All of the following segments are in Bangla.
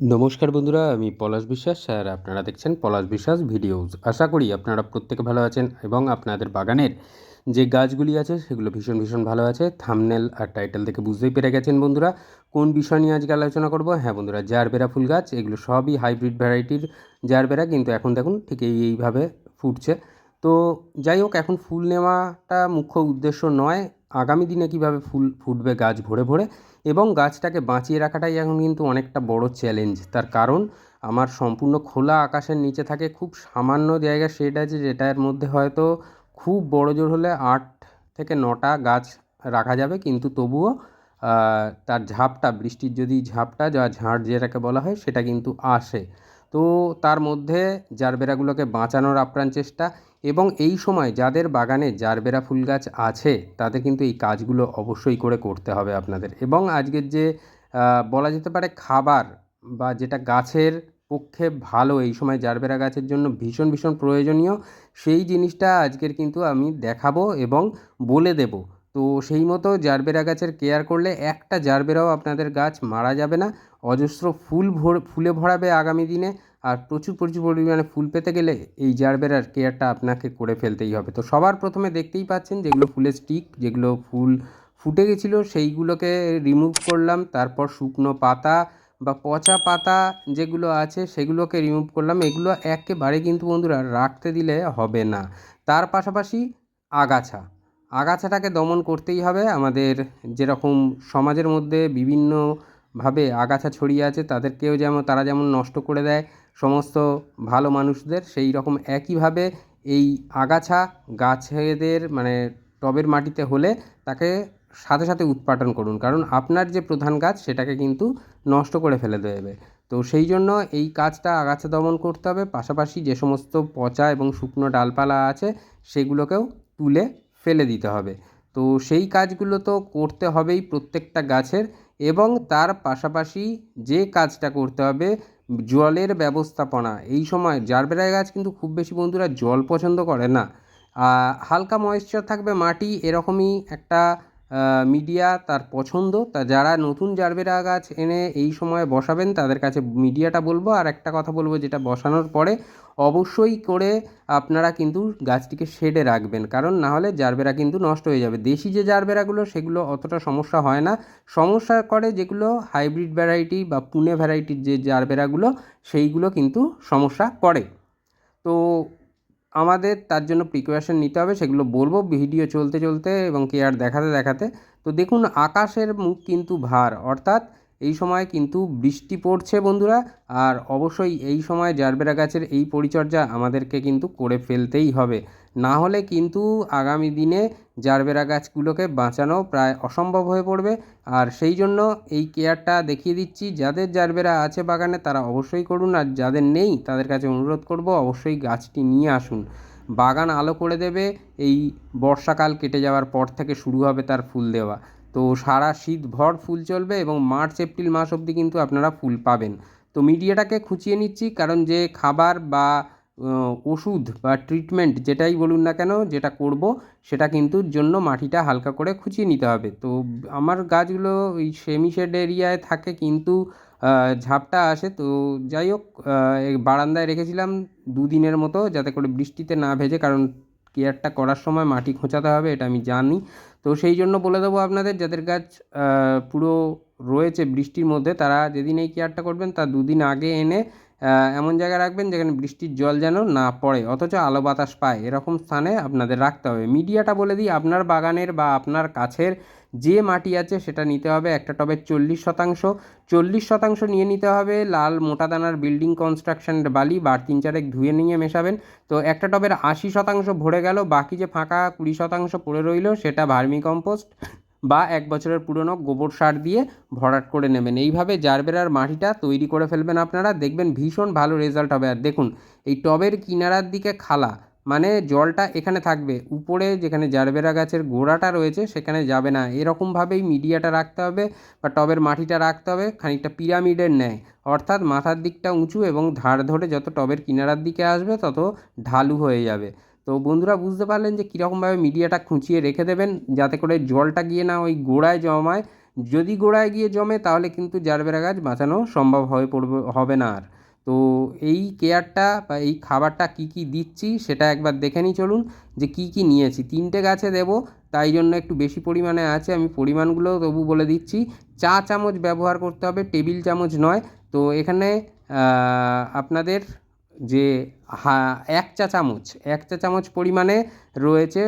নমস্কার বন্ধুরা, আমি পলাশ বিশ্বাস আর আপনারা দেখছেন পলাশ বিশ্বাস ভিডিওস। আশা করি আপনারা প্রত্যেকে ভালো আছেন এবং আপনাদের বাগানের যে গাছগুলি আছে সেগুলো ভীষণ ভীষণ ভালো আছে। থামনেল আর টাইটেল থেকে বুঝতেই পেরে গেছেন বন্ধুরা, কোন বিষয় নিয়ে আজকে আলোচনা করব? হ্যাঁ বন্ধুরা, জারবেরা ফুল গাছ, এগুলো সবই হাইব্রিড ভ্যারাইটির জারবেরা, কিন্তু এখন দেখুন ঠিক এই এইভাবে ফুটছে। তো যাই হোক, এখন ফুল নেওয়াটা মুখ্য উদ্দেশ্য নয় আগামী দিনে কীভাবে ফুল ফুটবে গাছ ভরে ভরে এবং গাছটাকে বাঁচিয়ে রাখাটাই এখন কিন্তু অনেকটা বড় চ্যালেঞ্জ তার কারণ, আমার সম্পূর্ণ খোলা আকাশের নিচে থাকে, খুব সামান্য জায়গা শেড আছে যেটার মধ্যে হয়তো খুব বড় জোর হলে আট থেকে নটা গাছ রাখা যাবে, কিন্তু তবুও তার ঝাপটা, বৃষ্টির যদি ঝাপটা যা ঝাড় যেটাকে বলা হয়, সেটা কিন্তু আসে। তো তার মধ্যে জারবেরাগুলোকে বাঁচানোর আপ্রাণ চেষ্টা এবং এই সময় যাদের বাগানে জারবেরা ফুল গাছ আছে, তাদের কিন্তু এই কাজগুলো অবশ্যই করে করতে হবে আপনাদের। এবং আজকের যে বলা যেতে পারে খাবার বা যেটা গাছের পক্ষে ভালো, এই সময় জারবেরা গাছের জন্য ভীষণ ভীষণ প্রয়োজনীয়, সেই জিনিসটা আজকের কিন্তু আমি দেখাবো এবং বলে দেব। তো সেই মতো জারবেরা গাছের কেয়ার করলে একটা জারবেরাও আপনাদের গাছ মারা যাবে না। অজস্র ফুল ভর, ফুলে ভরাবে আগামী দিনে আর প্রচুর প্রচুর পরিমাণে ফুল পেতে গেলে এই জারবেরার কেয়ারটা আপনাকে করে ফেলতেই হবে। তো সবার প্রথমে দেখতেই পাচ্ছেন যেগুলো ফুলের স্টিক যেগুলো ফুল ফুটে গেছিল সেইগুলোকে রিমুভ করলাম। তারপর শুকনো পাতা বা পচা পাতা যেগুলো আছে সেগুলোকে রিমুভ করলাম। এগুলো একেবারে কিন্তু বন্ধুরা রাখতে দিলে হবে না। তার পাশাপাশি আগাছা, আগাছাটাকে দমন করতেই হবে। আমাদের যেরকম সমাজের মধ্যে বিভিন্নভাবে আগাছা ছড়িয়ে আছে, তাদেরকেও যেমন তারা যেমন নষ্ট করে দেয়, সমস্ত ভালো মানুষদের সেই রকম একইভাবে এই আগাছা গাছেদের মানে টবের মাটিতে হলে তাকে সাথে সাথে উৎপাটন করুন। কারণ আপনার যে প্রধান গাছ, সেটাকে কিন্তু নষ্ট করে ফেলে দেবে। তো সেই জন্য এই কাজটা আগাছা দমন করতে হবে। পাশাপাশি যে সমস্ত পচা এবং শুকনো ডালপালা আছে, সেগুলোকেও তুলে ফেলে দিতে হবে। তো সেই কাজগুলো তো করতে হবেই প্রত্যেকটা গাছের এবং তার পাশাপাশি যে কাজটা করতে হবে জলের ব্যবস্থাপনা। এই সময় জারবেরা গাছ কিন্তু খুব বেশি বন্ধুরা জল পছন্দ করে না। হালকা ময়েশ্চার থাকবে মাটি, এরকমই একটা মিডিয়া তার পছন্দ। তা যারা নতুন জারবেরা গাছ এনে এই সময় বসাবেন, তাদের কাছে মিডিয়াটা বলব। আর একটা কথা বলব যেটা বসানোর পরে, অবশ্যই করে আপনারা কিন্তু গাছটিকে শেডে রাখবেন। কারণ না হলে জারবেরা কিন্তু নষ্ট হয়ে যাবে। দেশি যে জারবেরাগুলো, সেগুলো অতটা সমস্যা হয় না। সমস্যা করে যেগুলো হাইব্রিড ভ্যারাইটি বা পুনে ভ্যারাইটির যে জারবেরাগুলো, সেইগুলো কিন্তু সমস্যা করে। তো আমাদের তার জন্য প্রিকোয়েশন নিতে হবে, সেগুলো বলব ভিডিও চলতে চলতে এবং কেয়ার দেখাতে দেখাতে। তো দেখুন, আকাশের মুখ কিন্তু ভার, অর্থাৎ এই সময় কিন্তু বৃষ্টি পড়ছে বন্ধুরা, আর অবশ্যই এই সময় জারবেরা গাছের এই পরিচর্যা আমাদেরকে কিন্তু করে ফেলতেই হবে। না হলে কিন্তু আগামী দিনে জারবেরা গাছগুলোকে বাঁচানো প্রায় অসম্ভব হয়ে পড়বে। আর সেই জন্য এই কেয়ারটা দেখিয়ে দিচ্ছি। যাদের জারবেরা আছে বাগানে তারা অবশ্যই করুন। আর যাদের নেই তাদের কাছে অনুরোধ করব অবশ্যই গাছটি নিয়ে আসুন। বাগান আলো করে দেবে। এই বর্ষাকাল কেটে যাওয়ার পর থেকে শুরু হবে তার ফুল দেওয়া। তো সারা শীত ভর ফুল চলবে এবং মার্চ, এপ্রিল মাস অবধি কিন্তু আপনারা ফুল পাবেন। তো মিডিয়াটাকে খুঁচিয়ে নিচ্ছি। কারণ যে খাবার বা ওষুধ বা ট্রিটমেন্ট যেটাই বলুন না কেন, যেটা করব, সেটা কিন্তু জন্য মাটিটা হালকা করে খুঁচিয়ে নিতে হবে। তো আমার গাছগুলো ওই সেমি শেড এরিয়ায় থাকে কিন্তু ঝাপটা আসে। তো যাই হোক বারান্দায় রেখেছিলাম দুদিনের মতো যাতে করে বৃষ্টিতে না ভেজে, কারণ কেয়ারটা করার সময় মাটি খোঁচাতে হবে, এটা আমি জানি। তো সেই জন্য বলে দেবো আপনাদের, যাদের গাছ পুরো রয়েছে বৃষ্টির মধ্যে, তারা যেদিন এই কেয়ারটা করবেন, তার দুদিন আগে এনে এমন জায়গায় রাখবেন যেখানে বৃষ্টির জল যেন না পড়ে, অথচ আলো বাতাস পায়। এরকম স্থানে আপনাদের রাখতে হবে। মিডিয়াটা বলে দিই, আপনার বাগানের বা আপনার কাছের যে মাটি আছে সেটা নিতে হবে একটা টবের চল্লিশ শতাংশ। চল্লিশ শতাংশ নিয়ে নিতে হবে লাল মোটা দানার বিল্ডিং কনস্ট্রাকশনের বালি, বার তিন চারেক ধুয়ে নিয়ে মেশাবেন। তো একটা টবের আশি শতাংশ ভরে গেল, বাকি যে ফাঁকা কুড়ি শতাংশ পড়ে রইল সেটা ভার্মি কম্পোস্ট। বা এক বছরের পুরনো গোবর সার দিয়ে ভরাট করে নেবেন। এইভাবে জারবেরার মাটিটা তৈরি করে ফেলবেন আপনারা। দেখবেন ভীষণ ভালো রেজাল্ট হবে। আর দেখুন, এই টবের কিনারার দিকে খালা মানে জলটা এখানে থাকবে। উপরে যেখানে জারবেরা গাছের গোড়াটা রয়েছে, সেখানে যাবে না। এরকমভাবেই মিডিয়াটা রাখতে হবে বা টবের মাটিটা রাখতে হবে, খানিকটা পিরামিডের ন্যায়। অর্থাৎ মাথার দিকটা উঁচু এবং ধার ধরে যত টবের কিনারার দিকে আসবে, তত ঢালু হয়ে যাবে। তো বন্ধুরা বুঝতে পারলেন যে কীরকমভাবে মিডিয়াটা খুঁচিয়ে রেখে দেবেন যাতে করে জলটা গিয়ে না ওই গোড়ায় জমায়। যদি গোড়ায় গিয়ে জমে তাহলে কিন্তু জারবেরা গাছ বাঁচানো সম্ভব হয়ে পড়বে, হবে না আর। তো এই কেয়ারটা বা এই খাবারটা কী কী দিচ্ছি সেটা একবার দেখে নিই চলুন যে কী কী নিয়েছি। তিনটে গাছে দেবো, তাই জন্য একটু বেশি পরিমাণে আছে, আমি পরিমাণগুলো তবু বলে দিচ্ছি। চা চামচ ব্যবহার করতে হবে, টেবিল চামচ নয়। তো এখানে আপনাদের যে হা এক চা চামচ, এক চা চামচ পরিমাণে রয়েছে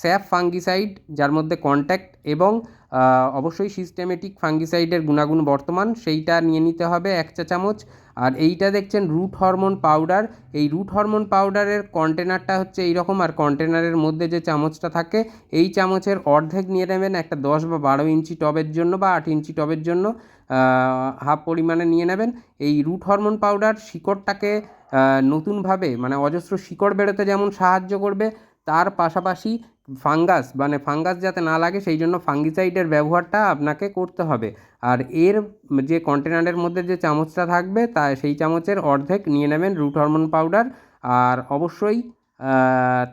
স্যাপ ফাঙ্গিসাইড, যার মধ্যে কন্ট্যাক্ট এবং অবশ্যই সিস্টেমেটিক ফাঙ্গিসাইডের গুণাগুণ বর্তমান, সেইটা নিয়ে নিতে হবে এক চা চামচ। আর এইটা দেখছেন রুট হরমোন পাউডার। এই রুট হরমোন পাউডারের কন্টেনারটা হচ্ছে এইরকম, আর কন্টেনারের মধ্যে যে চামচটা থাকে, এই চামচের অর্ধেক নিয়ে নেবেন একটা দশ বা বারো ইঞ্চি টবের জন্য বা আট ইঞ্চি টবের জন্য হাফ পরিমাণে নিয়ে নেবেন। এই রুট হরমোন পাউডার শিকড়টাকে নতুনভাবে মানে অজস্র শিকড় বেরোতে যেমন সাহায্য করবে, তার পাশাপাশি ফাঙ্গাস মানে ফাঙ্গাস যাতে না লাগে সেই জন্য ফাঙ্গিসাইডের ব্যবহারটা আপনাকে করতে হবে। আর এর যে কন্টেনারের মধ্যে যে চামচটা থাকবে, তা সেই চামচের অর্ধেক নিয়ে নেবেন রুট হরমোন পাউডার। আর অবশ্যই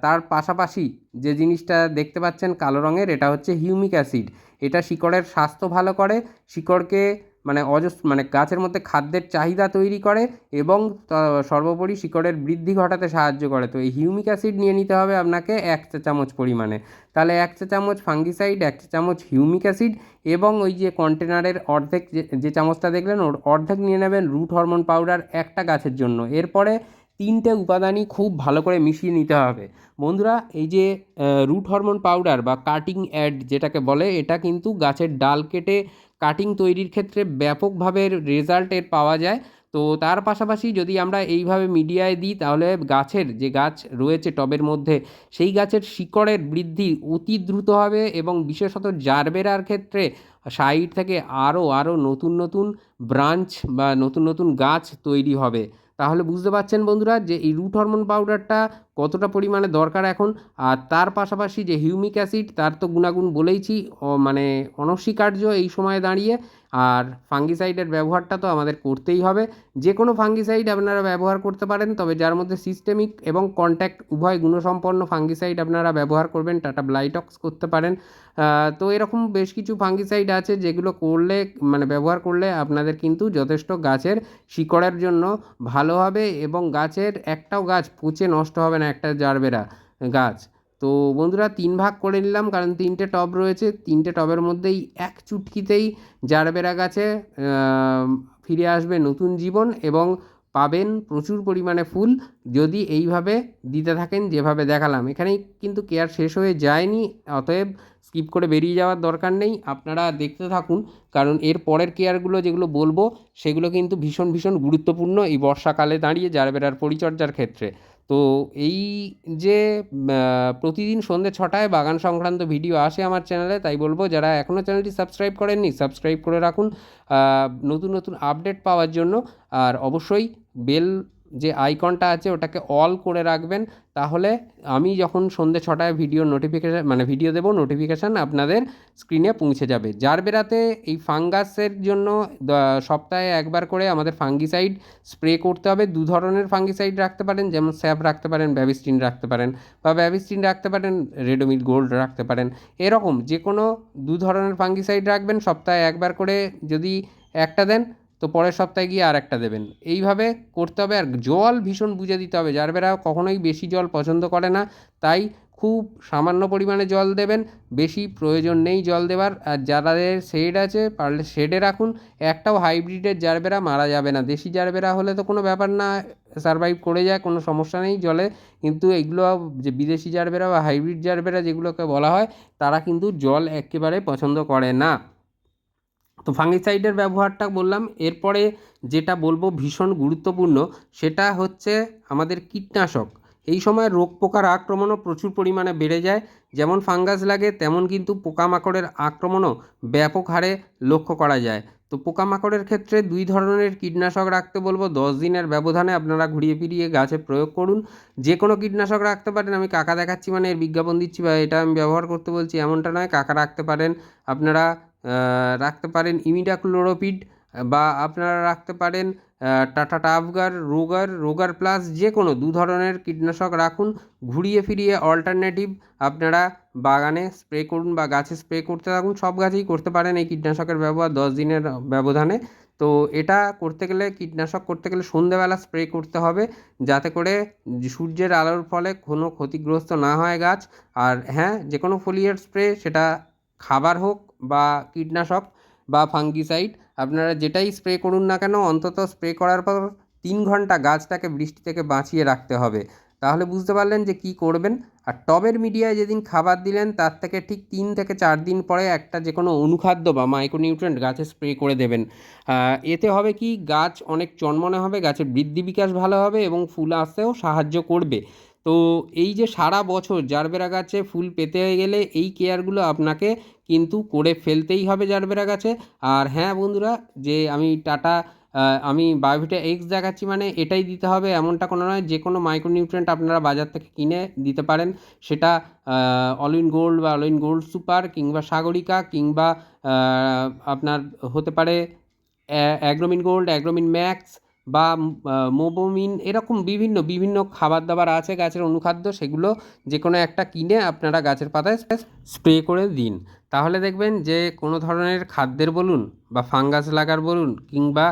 তার পাশাপাশি যে জিনিসটা দেখতে পাচ্ছেন কালো রঙের, এটা হচ্ছে হিউমিক অ্যাসিড। এটা শিকড়ের স্বাস্থ্য ভালো করে, শিকড়কে মানে অজস মানে গাছের মধ্যে খাদ্যের চাহিদা তৈরি করে এবং সর্বোপরি শিকড়ের বৃদ্ধি ঘটাতে সাহায্য করে। তো এই হিউমিক অ্যাসিড নিয়ে নিতে হবে আপনাকে এক চা চামচ পরিমাণে। তাহলে এক চা চামচ ফাঙ্গিসাইড, এক চা চামচ হিউমিক অ্যাসিড এবং ওই যে কন্টেনারের অর্ধেক যে চামচটা দেখলেন, ওর অর্ধেক নিয়ে নেবেন রুট হরমোন পাউডার একটা গাছের জন্য। এরপরে তিনটে উপাদানই খুব ভালো করে মিশিয়ে নিতে হবে। বন্ধুরা, এই যে রুট হরমোন পাউডার বা কাটিং অ্যাড যেটাকে বলে, এটা কিন্তু গাছের ডাল কেটে কাটিং তৈরির ক্ষেত্রে ব্যাপকভাবে রেজাল্ট এর পাওয়া যায়। তো তার পাশাপাশি যদি আমরা এইভাবে মিডিয়ায় দিই, তাহলে গাছের যে গাছ রয়েছে টবের মধ্যে, সেই গাছের শিকড়ের বৃদ্ধি অতি দ্রুত হবে এবং বিশেষত জারবেরার ক্ষেত্রে সাইড থেকে আরও আরও নতুন নতুন ব্রাঞ্চ বা নতুন নতুন গাছ তৈরি হবে। তাহলে বুঝতে পারছেন বন্ধুরা যে এই রুট হরমোন পাউডারটা কতটা পরিমাণে দরকার এখন? আর তার পাশাপাশি যে হিউমিক অ্যাসিড, তার তো গুণাগুণ বলেইছি মানে অনস্বীকার্য এই সময়ে দাঁড়িয়ে। আর ফাঙ্গিসাইডের ব্যবহারটা তো আমাদের করতেই হবে। যে কোনো ফাঙ্গিসাইড আপনারা ব্যবহার করতে পারেন, তবে যার মধ্যে সিস্টেমিক এবং কন্ট্যাক্ট উভয় গুণসম্পন্ন ফাঙ্গিসাইড আপনারা ব্যবহার করবেন, টাটা ব্লাইটক্স করতে পারেন। তো এরকম বেশ কিছু ফাঙ্গিসাইড আছে যেগুলো করলে মানে ব্যবহার করলে আপনাদের কিন্তু যথেষ্ট গাছের শিকড়ের জন্য ভালো হবে এবং গাছের একটাও গাছ পচে নষ্ট হবে না। একটা জারবেরা গাছ। তো বন্ধুরা, তিন ভাগ করে নিলাম, কারণ তিনটে টব রয়েছে। তিনটে টবের মধ্যেই এক চুটকিতেই জারবেরা গাছে ফিরে আসবে নতুন জীবন এবং পাবেন প্রচুর পরিমাণে ফুল যদি এইভাবে দিতে থাকেন, যেভাবে দেখালাম। এখানেই কিন্তু কেয়ার শেষ হয়ে যায়নি, অতএব স্কিপ করে বেরিয়ে যাওয়ার দরকার নেই। আপনারা দেখতে থাকুন, কারণ এর পরের কেয়ারগুলো যেগুলো বলব, সেগুলো কিন্তু ভীষণ ভীষণ গুরুত্বপূর্ণ এই বর্ষাকালে দাঁড়িয়ে জারবেরার পরিচর্যার ক্ষেত্রে। তো এই যে প্রতিদিন সন্ধে ছটায় বাগান সংক্রান্ত ভিডিও আসে আমার চ্যানেলে, তাই বলব যারা এখনও চ্যানেলটি সাবস্ক্রাইব করেননি, সাবস্ক্রাইব করে রাখুন। নতুন নতুন আপডেট পাওয়ার জন্য। আর অবশ্যই বেল যে আইকনটা আছে ওটাকে অল করে রাখবেন, তাহলে আমি যখন সন্ধে ছটায় ভিডিও নোটিফিকেশান মানে ভিডিও দেবো নোটিফিকেশান আপনাদের স্ক্রিনে পৌঁছে যাবে। যার বেরাতে এই ফাঙ্গাসের জন্য সপ্তাহে একবার করে আমাদের ফাঙ্গিসাইড স্প্রে করতে হবে। দু ধরনের ফাঙ্গিসাইড রাখতে পারেন, যেমন স্যাপ রাখতে পারেন, ব্যাবিস্টিন রাখতে পারেন বা ব্যাবিস্টিন রাখতে পারেন রেডোমিল গোল্ড রাখতে পারেন। এরকম যে কোনো দু ধরনের ফাঙ্গিসাইড রাখবেন, সপ্তাহে একবার করে যদি একটা দেন তো পরের সপ্তাহে গিয়ে আর একটা দেবেন। এইভাবে করতে হবে আর জল ভীষণ বুঝে দিতে হবে। জারবেরা কখনোই বেশি জল পছন্দ করে না, তাই খুব সামান্য পরিমাণে জল দেবেন, বেশি প্রয়োজন নেই জল দেওয়ার আর যাদের শেড আছে, পারলে শেডে রাখুন। একটাও হাইব্রিডের জারবেরা মারা যাবে না। দেশি জারবেরা হলে তো কোনো ব্যাপার না, সারভাইভ করে যায়, কোনো সমস্যা নেই জলে। কিন্তু এগুলো যে বিদেশি জারবেরা বা হাইব্রিড জারবেরা যেগুলোকে বলা হয়, তারা কিন্তু জল একেবারে পছন্দ করে না। তো ফাঙ্গিসাইডের ব্যবহারটা বললাম, এরপরে যেটা বলব ভীষণ গুরুত্বপূর্ণ, সেটা হচ্ছে আমাদের কীটনাশক। এই সময় রোগ পোকার আক্রমণও প্রচুর পরিমাণে বেড়ে যায়, যেমন ফাঙ্গাস লাগে, তেমন কিন্তু পোকামাকড়ের আক্রমণও ব্যাপক হারে লক্ষ্য করা যায়। তো পোকামাকড়ের ক্ষেত্রে দুই ধরনের কীটনাশক রাখতে বলব, দশ দিনের ব্যবধানে আপনারা ঘুরিয়ে ফিরিয়ে গাছে প্রয়োগ করুন। যে কোনো কীটনাশক রাখতে পারেন, আমি কাকা দেখাচ্ছি মানে এর বিজ্ঞাপন দিচ্ছি বা এটা আমি ব্যবহার করতে বলছি, এমনটা নয়, কাকা রাখতে পারেন। আপনারা রাখতে পারেন ইমিডাক্লোরোপিড বা আপনারা রাখতে পারেন Tata Tafgor Rogor Rogor plus যে কোনো দু ধরনের কীটনাশক রাখুন। ঘুরিয়ে ফিরিয়ে অল্টারনেটিভ আপনারা বাগানে স্প্রে করুন বা গাছে স্প্রে করতে থাকুন। সব গাছেই করতে পারেন এই কীটনাশকের ব্যবহার দশ দিনের ব্যবধানে। তো এটা করতে গেলে, কীটনাশক করতে গেলে সন্ধেবেলা স্প্রে করতে হবে যাতে করে সূর্যের আলোর ফলে কোনো ক্ষতিগ্রস্ত না হয় গাছ। আর হ্যাঁ যে কোনো ফোলিয়ার স্প্রে সেটা খাবার হোক বা কীটনাশক বা ফাঙ্গিসাইড, আপনারা যেটাই স্প্রে করুন না কেন, অন্তত স্প্রে করার পর তিন ঘণ্টা গাছটাকে বৃষ্টি থেকে বাঁচিয়ে রাখতে হবে। তাহলে বুঝতে পারলেন যে কী করবেন। আর টবের মিডিয়ায় যেদিন খাবার দিলেন, তার থেকে ঠিক তিন থেকে চার দিন পরে একটা যে কোনো অনুখাদ্য বা মাইক্রোনিউট্রেন্ট গাছে স্প্রে করে দেবেন। এতে হবে কি, গাছ অনেক চনমনে হবে, গাছের বৃদ্ধি বিকাশ ভালো হবে এবং ফুল আসতেও সাহায্য করবে। তো এই যে সারা বছর জারবেরা গাছে ফুল পেতে হয়ে গেলে এই কেয়ারগুলো আপনাকে কিন্তু করে ফেলতেই হবে জারবেরা গাছে। আর হ্যাঁ বন্ধুরা, যে আমি টাটা আমি বায়োভিটা এক্স দেখাচ্ছি মানে এটাই দিতে হবে, এমনটা কোনো নয়, যে কোনো মাইক্রোনিউট্রেন্ট আপনারা বাজার থেকে কিনে দিতে পারেন। সেটা অল ইন গোল্ড বা অল ইন গোল্ড সুপার কিংবা সাগরিকা কিংবা আপনার হতে পারে অ্যাগ্রোমিন গোল্ড অ্যাগ্রোমিন ম্যাক্স বা মোবোমিন এরকম বিভিন্ন বিভিন্ন খাবার দাবার আছে গাছের অনুখাদ্য, সেগুলো যে কোনো একটা কিনে আপনারা গাছের পাতায় স্প্রে করে দিন। তাহলে দেখবেন যে কোনো ধরনের খাদ্যের বলুন বা ফাঙ্গাস লাগার বলুন কিংবা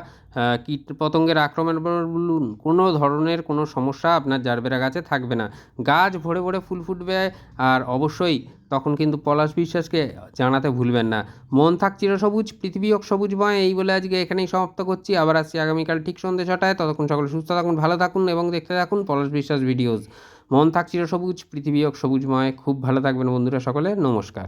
কীট পতঙ্গের আক্রমণ বলুন কোনো ধরনের কোনো সমস্যা আপনার জারবেরা গাছে থাকবে না। গাছ ভরে ভরে ফুল ফুটবে আর অবশ্যই তখন কিন্তু পলাশ বিশ্বাসকে জানাতে ভুলবেন না। মন থাক চিরসবুজ পৃথিবী হোক সবুজময় এই বলে আজকে এখানেই সমাপ্ত করছি। আবার আসছি আগামীকাল ঠিক সন্ধ্যে ছটায়। ততক্ষণ সকলে সুস্থ থাকুন, ভালো থাকুন এবং দেখতে থাকুন পলাশ বিশ্বাস ভিডিওস। মন থাক চিরসবুজ পৃথিবী হোক সবুজ সবুজময় খুব ভালো থাকবেন বন্ধুরা সকলে। নমস্কার।